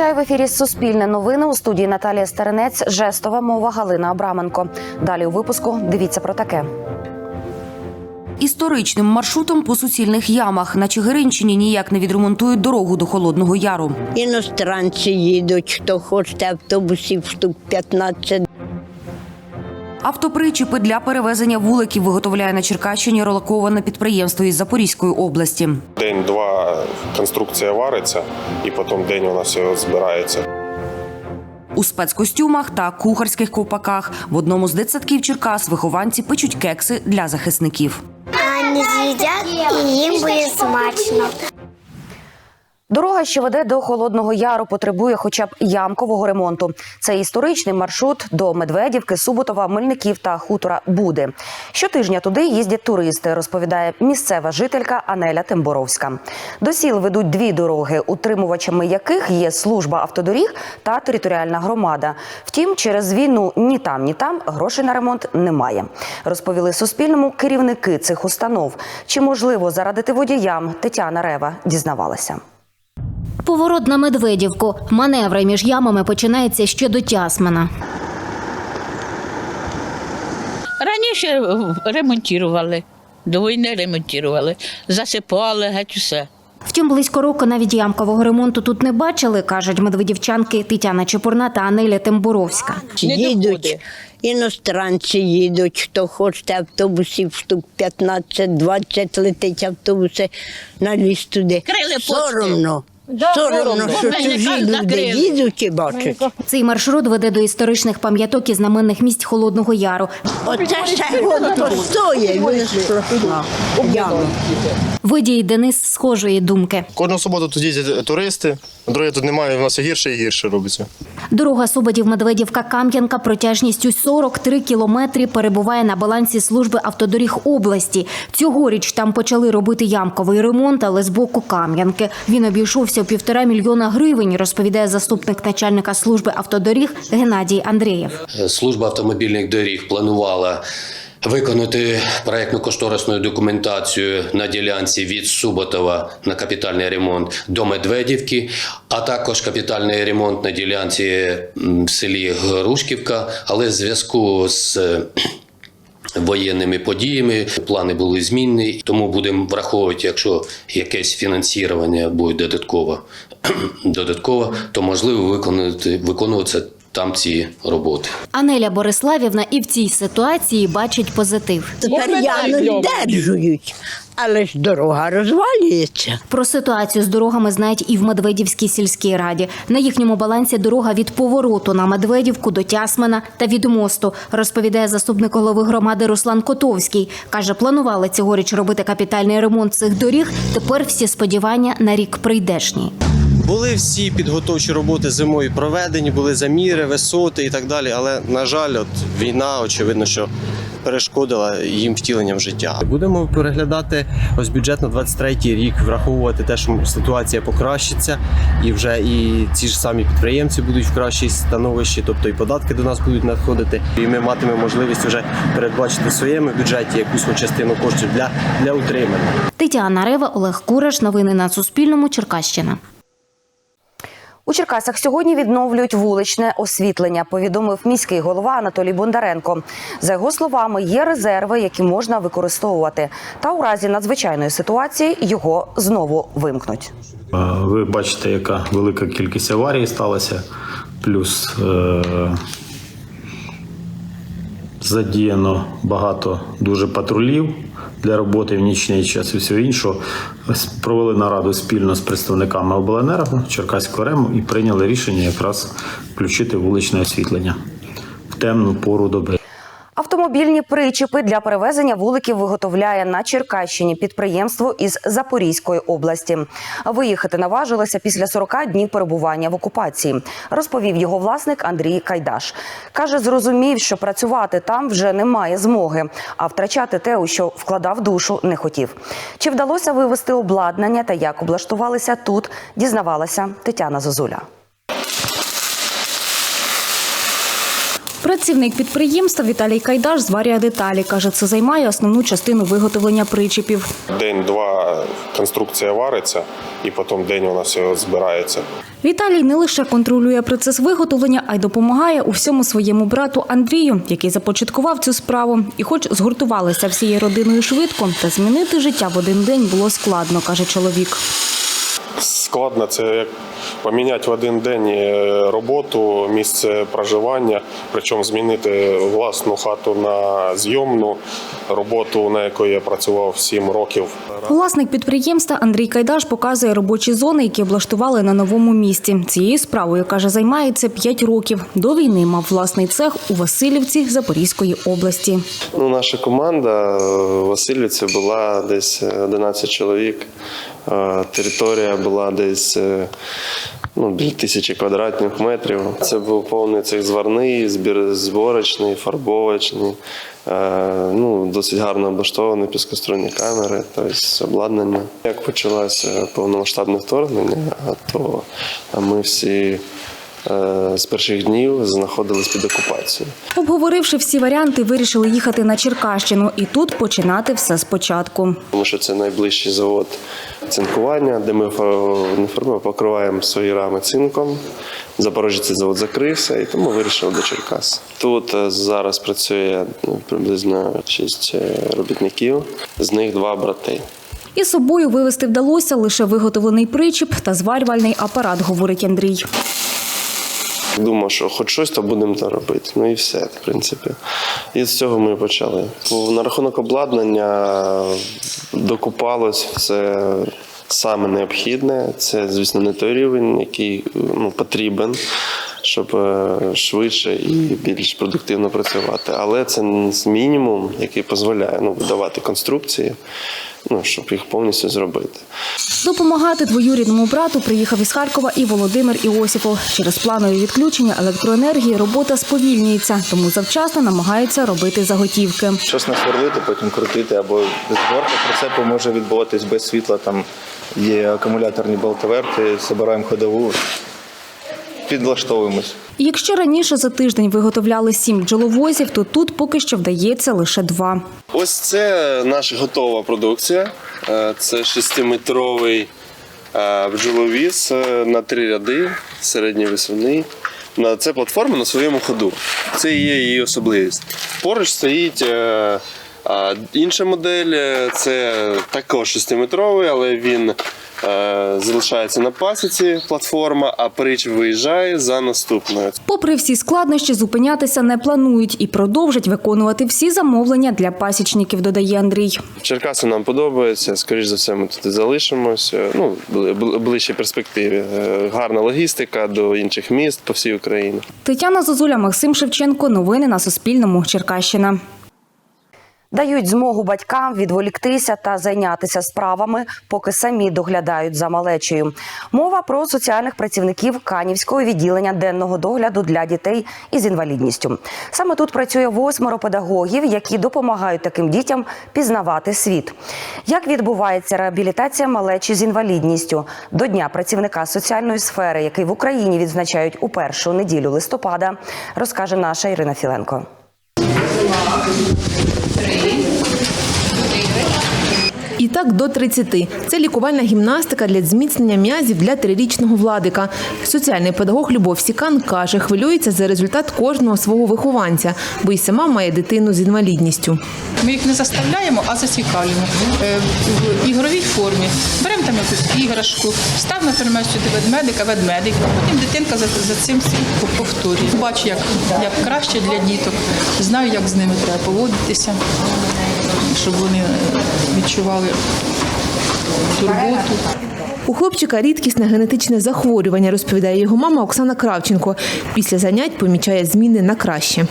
Вітаю в ефірі Суспільне новини у студії Наталія Старинець, жестова мова Галина Абраменко. Далі у випуску дивіться про таке. Історичним маршрутом по суцільних ямах на Чигиринщині ніяк не відремонтують дорогу до Холодного Яру. Іностранці їдуть, хто хоче автобусів штук 15. Автопричіпи для перевезення вуликів виготовляє на Черкащині релаковане підприємство із Запорізької області. День-два конструкція вариться, і потім день вона все збирається. У спецкостюмах та кухарських ковпаках в одному з дитсадків Черкас вихованці печуть кекси для захисників. Они съедят, и им будет смачно. Дорога, що веде до Холодного Яру, потребує хоча б ямкового ремонту. Це історичний маршрут до Медведівки, Суботова, Мельників та хутора Буди. Щотижня туди їздять туристи, розповідає місцева жителька Анеля Темборовська. До сіл ведуть дві дороги, утримувачами яких є служба автодоріг та територіальна громада. Втім, через війну ні там, ні там грошей на ремонт немає. Розповіли Суспільному керівники цих установ. Чи можливо зарадити водіям? Тетяна Рева дізнавалася. Поворот на Медведівку. Маневри між ямами починається ще до Тясмина. Раніше е, ремонтували, до війни ремонтували, засипали геть усе. Втім, близько року навіть ямкового ремонту тут не бачили, кажуть медведівчанки Тетяна Чепурна та Анеля Тембуровська. Їдуть, іностранці їдуть, хто хоче автобусів штук 15-20 летить автобуси на ліс туди. Крили. Соромно. Да, Соромно, соромно. що чужі люди їдуть і бачать. Цей маршрут веде до історичних пам'яток і знаменних місць Холодного Яру. Оце ще год постоє, яма. Водій Денис схожої думки. Кожну суботу тут їздять туристи, дороги тут немає, в нас все гірше і гірше робиться. Дорога Суботів-Медведівка-Кам'янка протяжністю 43 кілометри перебуває на балансі служби автодоріг області. Цьогоріч там почали робити ямковий ремонт, але з боку Кам'янки. Він обійшовся у півтора мільйона гривень, розповідає заступник начальника служби автодоріг Геннадій Андрієв. Служба автомобільних доріг планувала виконати проєктно-кошторисну документацію на ділянці від Суботова на капітальний ремонт до Медведівки, а також капітальний ремонт на ділянці в селі Грушківка, але в зв'язку з Воєнними подіями. Плани були змінні, тому будемо враховувати, якщо якесь фінансування буде додатково, додатково то можливо виконувати виконуватися там ці роботи. Анеля Бориславівна і в цій ситуації бачить позитив. Тепер яму держують, але ж дорога розвалюється. Про ситуацію з дорогами знають і в Медведівській сільській раді. На їхньому балансі дорога від повороту на Медведівку до Тясмина та від мосту, розповідає заступник голови громади Руслан Котовський. Каже, планували цьогоріч робити капітальний ремонт цих доріг. Тепер всі сподівання на рік прийдешній. Були всі підготовчі роботи зимою проведені, були заміри, висоти і так далі. Але на жаль, от війна, очевидно, що перешкодила їм втіленням життя. Будемо переглядати ось бюджет на 23-й рік, враховувати те, що ситуація покращиться, і вже і ці ж самі підприємці будуть в кращій становищі, тобто і податки до нас будуть надходити. І ми матимемо можливість вже передбачити в своєму бюджеті якусь частину коштів для, для утримання. Тетяна Рева, Олег Кураш. Новини на Суспільному. Черкащина. У Черкасах сьогодні відновлюють вуличне освітлення, повідомив міський голова Анатолій Бондаренко. За його словами, є резерви, які можна використовувати, та у разі надзвичайної ситуації його знову вимкнуть. Ви бачите, яка велика кількість аварій сталася, плюс е- задіяно багато дуже патрулів для роботи в нічний час і всього іншого. Провели нараду спільно з представниками обленерго Черкаського рему і прийняли рішення якраз включити вуличне освітлення в темну пору доби. Автомобільні причіпи для перевезення вуликів виготовляє на Черкащині підприємство із Запорізької області. Виїхати наважилося після 40 днів перебування в окупації, розповів його власник Андрій Кайдаш. Каже, зрозумів, що працювати там вже немає змоги, а втрачати те, у що вкладав душу, не хотів. Чи вдалося вивезти обладнання та як облаштувалися тут, дізнавалася Тетяна Зозуля. Працівник підприємства Віталій Кайдаш зварює деталі. Каже, це займає основну частину виготовлення причепів. День-два конструкція вариться, і потім день у нас його збирається. Віталій не лише контролює процес виготовлення, а й допомагає у всьому своєму брату Андрію, який започаткував цю справу. І, хоч згуртувалися всією родиною швидко, та змінити життя в один день було складно, каже чоловік. Складно це як поміняти в один день е, роботу, місце проживання, причому змінити власну хату на зйомну роботу, на якої я працював 7 років. Власник підприємства Андрій Кайдаш показує робочі зони, які облаштували на новому місці. Цією справою каже, займається 5 років. До війни мав власний цех у Васильівці Запорізької області. Ну, наша команда в Васильівці була десь 11 чоловік. Територія була десь е, ну, біля тисячі квадратних метрів. Це був повний цих зварний, збір, зборочний, фарбовочний. Е, Ну, досить гарно облаштовані піскоструйні камери, тобто обладнання. Як почалося повномасштабне вторгнення, то ми всі з перших днів знаходились під окупацією. Обговоривши всі варіанти, вирішили їхати на Черкащину і тут починати все спочатку. тому що це найближчий завод цинкування, де ми покриваємо свої рами цинком. В Запоріжжі цей завод закрився, і тому вирішили до Черкас. Тут е, зараз працює ну, приблизно 6 робітників, з них два брати. І собою вивезти вдалося лише виготовлений причіп та зварювальний апарат, говорить Андрій. Думав, що хоч щось, то будемо то робити. Ну і все, в принципі. І з цього ми почали. По- На рахунок обладнання докупалось все саме необхідне. Це, звісно, не той рівень, який ну, потрібен, щоб е, швидше і більш продуктивно працювати. Але це мінімум, який дозволяє ну, видавати конструкції, ну, щоб їх повністю зробити. Допомагати двоюрідному брату приїхав із Харкова і Володимир Іосипов. Через планові відключення електроенергії робота сповільнюється, тому завчасно намагається робити заготівки. щось насверлити, потім крутити, або зборка прицепу може відбуватись без світла. Там є акумуляторні болтоверти, збираємо ходову, підлаштовуємось. Якщо раніше за тиждень виготовляли сім бджоловозів, то тут поки що вдається лише два. Ось це наша готова продукція. Е, Це шестиметровий е, бджоловіз е, на три ряди, середній висувний. На- Це платформа на своєму ходу. Це є її особливість. Поруч стоїть е, інша модель. е, Це також шестиметровий, але він е, залишається на пасіці платформа, а прич виїжджає за наступною. Попри всі складнощі, зупинятися не планують і продовжать виконувати всі замовлення для пасічників, додає Андрій. Черкаси нам подобається. Скоріш за все, ми тут залишимося. Ну, бли- бли- ближчій перспективі. Е, Гарна логістика до інших міст по всій Україні. Тетяна Зозуля, Максим Шевченко. Новини на Суспільному. Черкащина. Дають змогу батькам відволіктися та зайнятися справами, поки самі доглядають за малечею. Мова про соціальних працівників Канівського відділення денного догляду для дітей із інвалідністю. Саме тут працює восьмеро педагогів, які допомагають таким дітям пізнавати світ. Як відбувається реабілітація малечі з інвалідністю до дня працівника соціальної сфери, який в Україні відзначають у першу неділю листопада, розкаже наша Ірина Філенко. І так до 30. Це лікувальна гімнастика для зміцнення м'язів для трирічного владика. Соціальний педагог Любов Сікан каже, хвилюється за результат кожного свого вихованця, бо й сама має дитину з інвалідністю. Ми їх не заставляємо, а зацікавлюємо Е, в ігровій формі. Беремо там якусь іграшку, став, наприклад, сюди ведмедика, ведмедик, потім дитинка за, за цим повторює. Бачу, як, як краще для діток, знаю, як з ними треба поводитися, щоб вони е, відчували турботу. У хлопчика рідкісне генетичне захворювання, розповідає його мама Оксана Кравченко. Після занять помічає зміни на краще.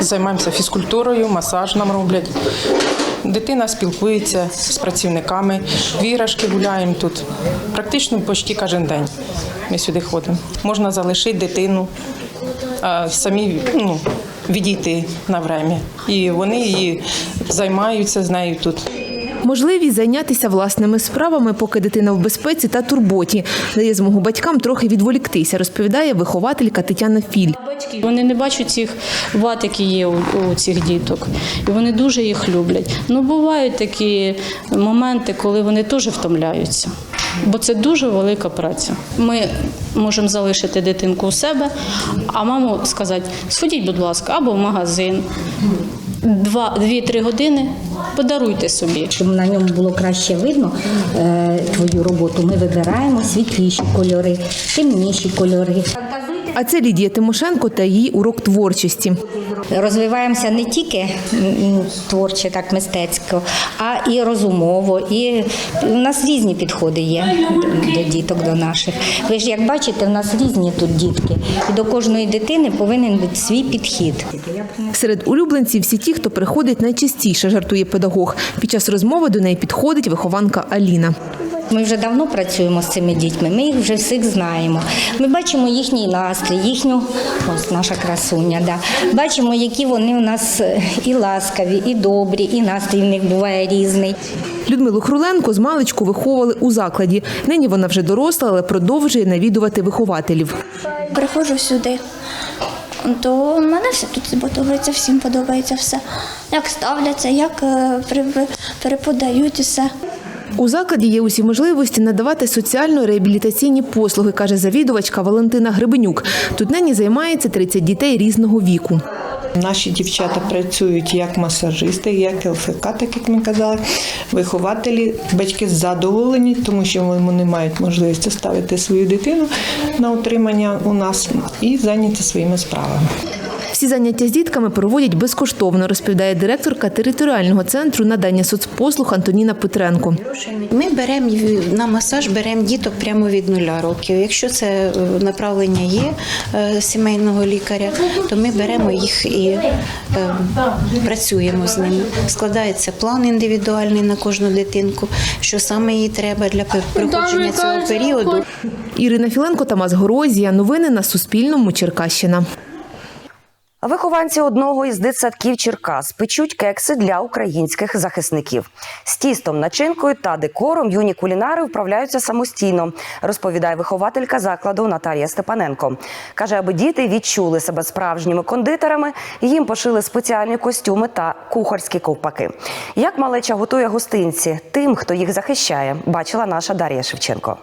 Займаємося фізкультурою, масаж нам роблять. Дитина спілкується з працівниками, в іграшки гуляємо тут. Практично почти кожен день ми сюди ходимо. Можна залишити дитину, а самі ну, відійти на время. І вони її займаються з нею тут. Можливість зайнятися власними справами, поки дитина в безпеці та турботі, дає змогу батькам трохи відволіктися, розповідає вихователька Тетяна Філь. Вони не бачать цих вад, які є у цих діток, і вони дуже їх люблять. Ну бувають такі моменти, коли вони теж втомляються, бо це дуже велика праця. Ми можемо залишити дитинку у себе, а маму сказати: сходіть, будь ласка, або в магазин. Два, дві-три години подаруйте собі. Щоб на ньому було краще видно е, твою роботу, ми вибираємо світліші кольори, темніші кольори. А це Лідія Тимошенко та її урок творчості. Розвиваємося не тільки творче, так мистецько, а і розумово. І у нас різні підходи є до діток, до наших. Ви ж як бачите, в нас різні тут дітки, і до кожної дитини повинен бути свій підхід. Серед улюбленців всі ті, хто приходить найчастіше, жартує педагог. Під час розмови до неї підходить вихованка Аліна. Ми вже давно працюємо з цими дітьми, ми їх вже всіх знаємо. Ми бачимо їхній настрій, їхню ось наша красуня. Да. Бачимо, які вони у нас е, і ласкаві, і добрі, і настрій в них буває різний. Людмилу Хруленко з маличку виховували у закладі. Нині вона вже доросла, але продовжує навідувати вихователів. Приходжу сюди. То в мене все тут подобається, всім подобається все. Як ставляться, як е, при- переподають усе. У закладі є усі можливості надавати соціально-реабілітаційні послуги, каже завідувачка Валентина Гребенюк. Тут нині займається 30 дітей різного віку. Наші дівчата працюють як масажисти, як ЛФК, так як ми казали. Вихователі, батьки задоволені, тому що вони мають можливість ставити свою дитину на утримання у нас і зайняти своїми справами. Всі заняття з дітками проводять безкоштовно, розповідає директорка територіального центру надання соцпослуг Антоніна Петренко. Ми беремо на масаж, беремо діток прямо від нуля років. Якщо це е, направлення є е, сімейного лікаря, то ми беремо їх і е, працюємо з ними. Складається план індивідуальний на кожну дитинку, що саме їй треба для проходження цього періоду. Ірина Філенко, Тамас Горозія. Новини на Суспільному. Черкащина. Вихованці одного із дитсадків Черкас печуть кекси для українських захисників. З тістом, начинкою та декором юні кулінари вправляються самостійно, розповідає вихователька закладу Наталія Степаненко. Каже, аби діти відчули себе справжніми кондитерами, їм пошили спеціальні костюми та кухарські ковпаки. Як малеча готує гостинці тим, хто їх захищає, бачила наша Дар'я Шевченко.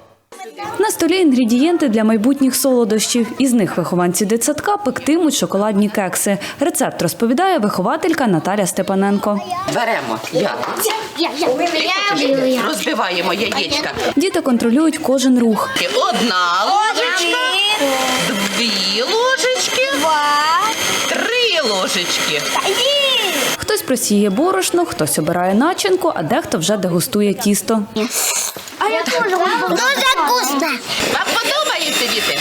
На столі інгредієнти для майбутніх солодощів. Із них вихованці дитсадка пектимуть шоколадні кекси. Рецепт розповідає вихователька Наталя Степаненко. Беремо яйця, розбиваємо яєчка. Діти контролюють кожен рух. Одна ложечка, дві ложечки, три ложечки. Хтось просіє борошно, хтось обирає начинку, а дехто вже дегустує тісто. А я теж Дуже вкусно. Вам подобається, діти?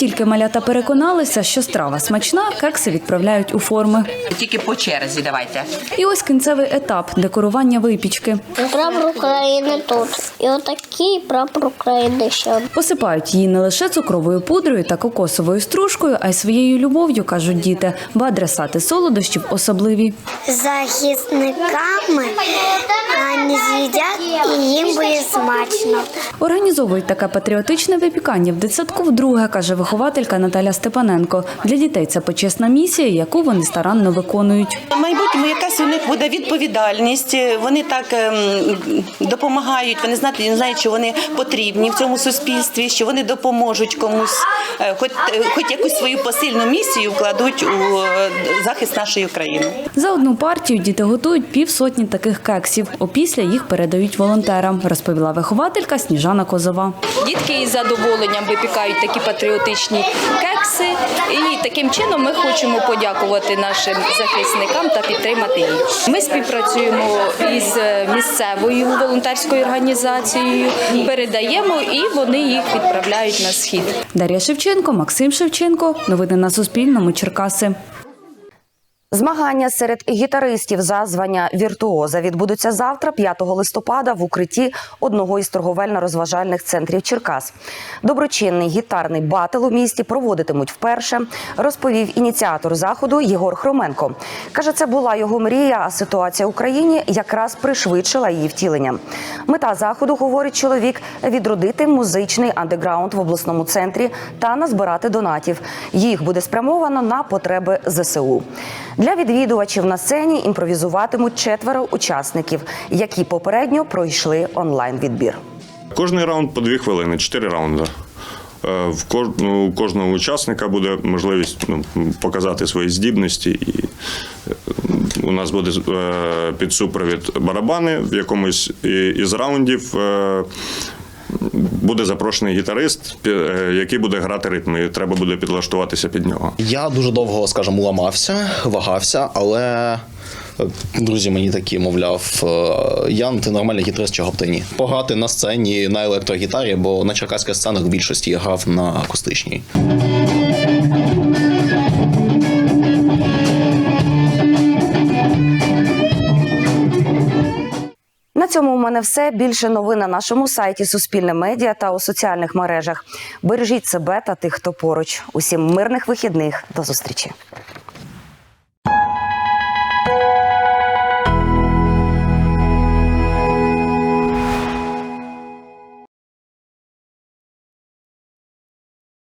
Тільки малята переконалися, що страва смачна, кекси відправляють у форми. Тільки по черзі давайте. І ось кінцевий етап декорування випічки. Прапор України тут. І отакий прапор України ще. Посипають її не лише цукровою пудрою та кокосовою стружкою, а й своєю любов'ю, кажуть діти, бо адресати солодощів особливі. Захисниками вони з'їдять і їм буде смачно. Організовують таке патріотичне випікання в дитсадку вдруге, каже вихователька Наталя Степаненко. Для дітей це почесна місія, яку вони старанно виконують. Майбутньому якась у них буде відповідальність. Вони так ем, допомагають. Вони знають, не знають, що вони потрібні в цьому суспільстві, що вони допоможуть комусь, е, хоч, е, хоч якусь свою посильну місію вкладуть у е, захист нашої країни. За одну партію діти готують півсотні таких кексів. Опісля їх передають волонтерам, розповіла вихователька Сніжана Козова. Дітки із задоволенням випікають такі патріотичні кекси, і таким чином ми хочемо подякувати нашим захисникам та підтримати їх. Ми співпрацюємо із місцевою волонтерською організацією, передаємо і вони їх відправляють на схід. Дар'я Шевченко, Максим Шевченко. Новини на Суспільному. Черкаси. Змагання серед гітаристів за звання віртуоза відбудуться завтра, 5 листопада, в укритті одного із торговельно-розважальних центрів Черкас. Доброчинний гітарний батл у місті проводитимуть вперше, розповів ініціатор заходу Єгор Хроменко. Каже, це була його мрія, а ситуація в Україні якраз пришвидшила її втілення. Мета заходу, говорить чоловік, відродити музичний андеграунд в обласному центрі та назбирати донатів. Їх буде спрямовано на потреби ЗСУ. Для відвідувачів на сцені імпровізуватимуть четверо учасників, які попередньо пройшли онлайн відбір. Кожний раунд по дві хвилини, чотири раунди. Е, В ну, у кожного учасника буде можливість ну, показати свої здібності. І е, у нас буде е, під супровід барабани в якомусь із раундів. Буде запрошений гітарист, е, який буде грати ритми. і Треба буде підлаштуватися під нього. Я дуже довго, скажімо, ламався, вагався, але е, друзі мені такі, мовляв, е, Ян, ти нормальний гітарист, чого б ти ні. Пограти на сцені на електрогітарі, бо на черкаських сценах в більшості я грав на акустичній. Цьому у мене все. Більше новин на нашому сайті Суспільне медіа та у соціальних мережах. Бережіть себе та тих, хто поруч. Усім мирних вихідних. До зустрічі.